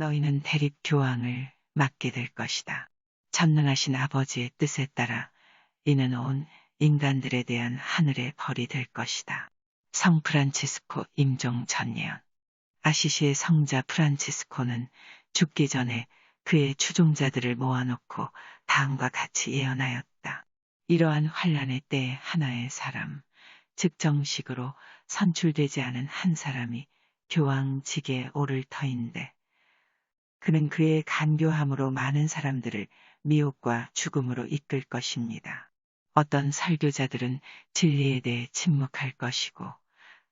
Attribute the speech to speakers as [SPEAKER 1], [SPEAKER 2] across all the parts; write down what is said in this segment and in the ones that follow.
[SPEAKER 1] 너희는 대립 교황을 맡게 될 것이다. 전능하신 아버지의 뜻에 따라 이는 온 인간들에 대한 하늘의 벌이 될 것이다. 성 프란치스코 임종 전예언 아시시의 성자 프란치스코는 죽기 전에 그의 추종자들을 모아놓고 다음과 같이 예언하였다. 이러한 환란의 때에 하나의 사람, 즉 정식으로 선출되지 않은 한 사람이 교황직에 오를 터인데 그는 그의 간교함으로 많은 사람들을 미혹과 죽음으로 이끌 것입니다. 어떤 설교자들은 진리에 대해 침묵할 것이고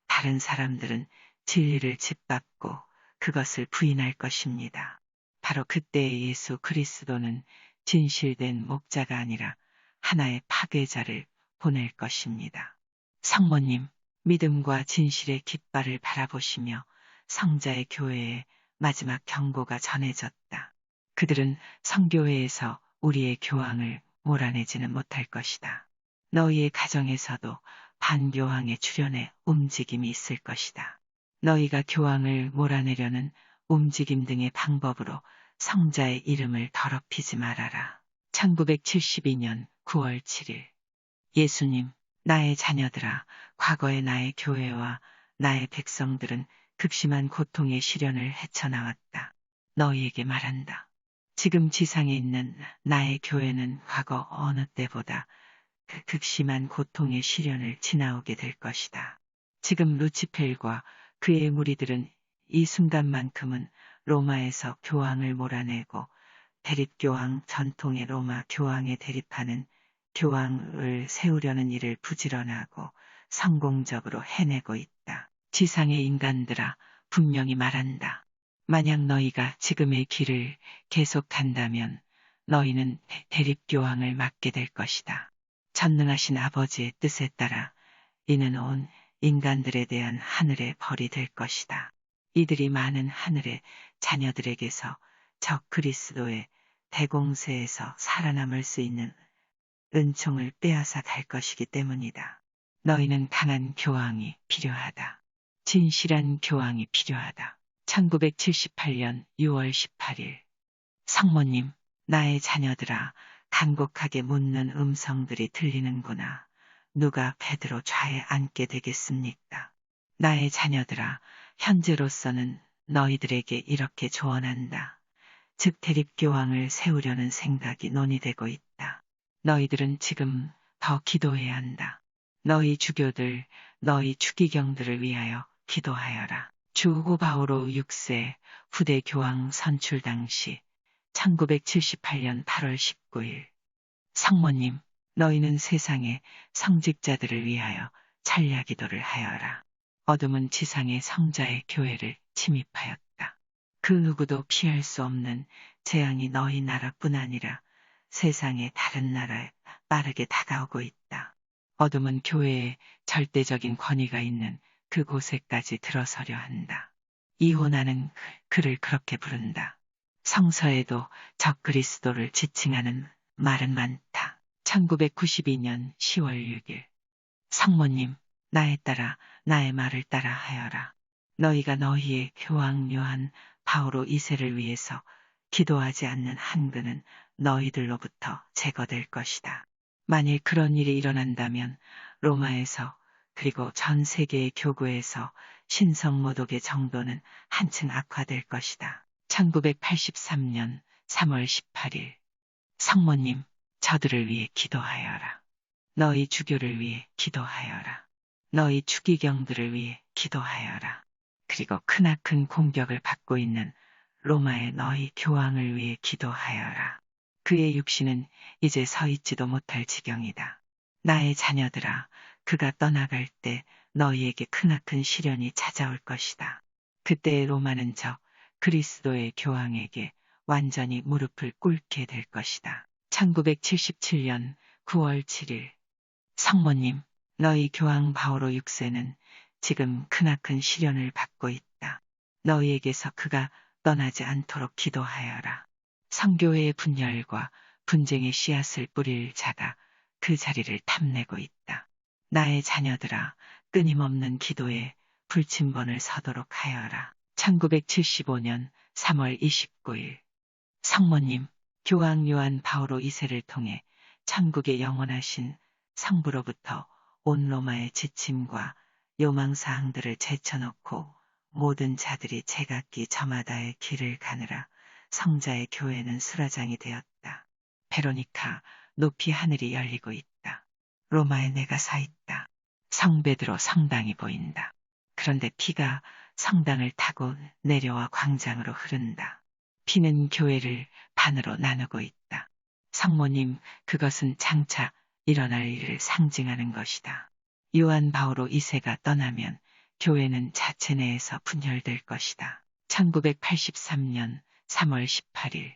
[SPEAKER 1] 다른 사람들은 진리를 짓밟고 그것을 부인할 것입니다. 바로 그때의 예수 그리스도는 진실된 목자가 아니라 하나의 파괴자를 보낼 것입니다. 성모님, 믿음과 진실의 깃발을 바라보시며 성자의 교회에 마지막 경고가 전해졌다. 그들은 성교회에서 우리의 교황을 몰아내지는 못할 것이다. 너희의 가정에서도 반교황의 출현에 움직임이 있을 것이다. 너희가 교황을 몰아내려는 움직임 등의 방법으로 성자의 이름을 더럽히지 말아라. 1972년 9월 7일 예수님, 나의 자녀들아, 과거의 나의 교회와 나의 백성들은 극심한 고통의 시련을 헤쳐나왔다. 너희에게 말한다. 지금 지상에 있는 나의 교회는 과거 어느 때보다 그 극심한 고통의 시련을 지나오게 될 것이다. 지금 루치펠과 그의 무리들은 이 순간만큼은 로마에서 교황을 몰아내고 대립교황 전통의 로마 교황에 대립하는 교황을 세우려는 일을 부지런하고 성공적으로 해내고 있다. 지상의 인간들아 분명히 말한다. 만약 너희가 지금의 길을 계속한다면 너희는 대립교황을 맡게 될 것이다. 전능하신 아버지의 뜻에 따라 이는 온 인간들에 대한 하늘의 벌이 될 것이다. 이들이 많은 하늘의 자녀들에게서 적 그리스도의 대공세에서 살아남을 수 있는 은총을 빼앗아 갈 것이기 때문이다. 너희는 강한 교황이 필요하다. 진실한 교황이 필요하다. 1978년 6월 18일 성모님, 나의 자녀들아 간곡하게 묻는 음성들이 들리는구나. 누가 베드로 좌에 앉게 되겠습니까? 나의 자녀들아, 현재로서는 너희들에게 이렇게 조언한다. 즉 대립교황을 세우려는 생각이 논의되고 있다. 너희들은 지금 더 기도해야 한다. 너희 주교들, 너희 추기경들을 위하여 기도하여라. 주후 바오로 6세 후대 교황 선출 당시 1978년 8월 19일 성모님, 너희는 세상의 성직자들을 위하여 찬야 기도를 하여라. 어둠은 지상의 성자의 교회를 침입하였다. 그 누구도 피할 수 없는 재앙이 너희 나라뿐 아니라 세상의 다른 나라에 빠르게 다가오고 있다. 어둠은 교회에 절대적인 권위가 있는 그곳에까지 들어서려 한다. 이호나는 그를 그렇게 부른다. 성서에도 적 그리스도를 지칭하는 말은 많다. 1992년 10월 6일 성모님, 나에 따라 나의 말을 따라 하여라. 너희가 너희의 교황 요한 바오로 이세를 위해서 기도하지 않는 한그는 너희들로부터 제거될 것이다. 만일 그런 일이 일어난다면 로마에서 그리고 전 세계의 교구에서 신성모독의 정도는 한층 악화될 것이다. 1983년 3월 18일 성모님, 저들을 위해 기도하여라. 너희 주교를 위해 기도하여라. 너희 추기경들을 위해 기도하여라. 그리고 크나큰 공격을 받고 있는 로마의 너희 교황을 위해 기도하여라. 그의 육신은 이제 서 있지도 못할 지경이다. 나의 자녀들아, 그가 떠나갈 때 너희에게 크나큰 시련이 찾아올 것이다. 그때의 로마는 저 그리스도의 교황에게 완전히 무릎을 꿇게 될 것이다. 1977년 9월 7일 성모님, 너희 교황 바오로 6세는 지금 크나큰 시련을 받고 있다. 너희에게서 그가 떠나지 않도록 기도하여라. 성교회의 분열과 분쟁의 씨앗을 뿌릴 자가 그 자리를 탐내고 있다. 나의 자녀들아, 끊임없는 기도에 불침번을 서도록 하여라. 1975년 3월 29일 성모님 교황 요한 바오로 2세를 통해 천국의 영원하신 성부로부터 온 로마의 지침과 요망사항들을 제쳐놓고 모든 자들이 제각기 저마다의 길을 가느라 성자의 교회는 수라장이 되었다. 베로니카 높이 하늘이 열리고 있다. 로마에 내가 사 있다. 성베드로 성당이 보인다. 그런데 피가 성당을 타고 내려와 광장으로 흐른다. 피는 교회를 반으로 나누고 있다. 성모님, 그것은 장차 일어날 일을 상징하는 것이다. 요한 바오로 2세가 떠나면 교회는 자체 내에서 분열될 것이다. 1983년 3월 18일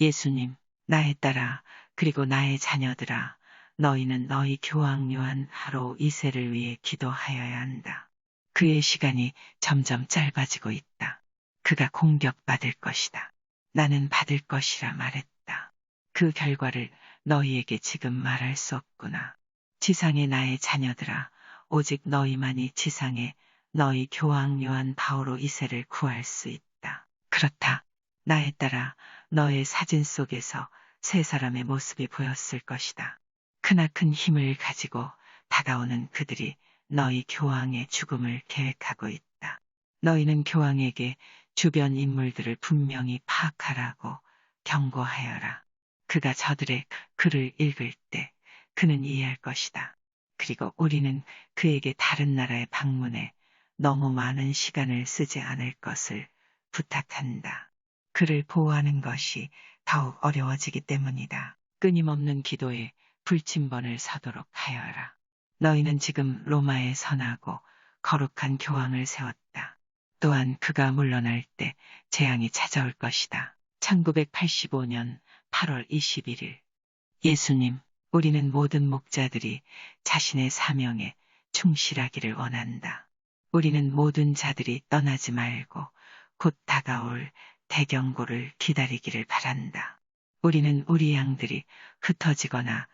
[SPEAKER 1] 예수님, 나의 딸아, 그리고 나의 자녀들아, 너희는 너희 교황 요한 바로 2세를 위해 기도하여야 한다. 그의 시간이 점점 짧아지고 있다. 그가 공격받을 것이다. 나는 받을 것이라 말했다. 그 결과를 너희에게 지금 말할 수 없구나. 지상의 나의 자녀들아, 오직 너희만이 지상에 너희 교황 요한 바오로 2세를 구할 수 있다. 그렇다. 나에 따라 너의 사진 속에서 세 사람의 모습이 보였을 것이다. 크나큰 힘을 가지고 다가오는 그들이 너희 교황의 죽음을 계획하고 있다. 너희는 교황에게 주변 인물들을 분명히 파악하라고 경고하여라. 그가 저들의 글을 읽을 때 그는 이해할 것이다. 그리고 우리는 그에게 다른 나라에 방문해 너무 많은 시간을 쓰지 않을 것을 부탁한다. 그를 보호하는 것이 더욱 어려워지기 때문이다. 끊임없는 기도에 불침번을 서도록 하여라. 너희는 지금 로마에 선하고 거룩한 교황을 세웠다. 또한 그가 물러날 때 재앙이 찾아올 것이다. 1985년 8월 21일 예수님, 우리는 모든 목자들이 자신의 사명에 충실하기를 원한다. 우리는 모든 자들이 떠나지 말고 곧 다가올 대경고를 기다리기를 바란다. 우리는 우리 양들이 흩어지거나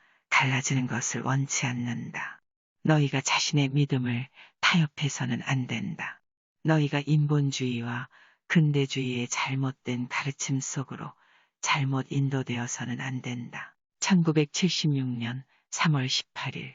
[SPEAKER 1] 달라지는 것을 원치 않는다. 너희가 자신의 믿음을 타협해서는 안 된다. 너희가 인본주의와 근대주의의 잘못된 가르침 속으로 잘못 인도되어서는 안 된다. 1976년 3월 18일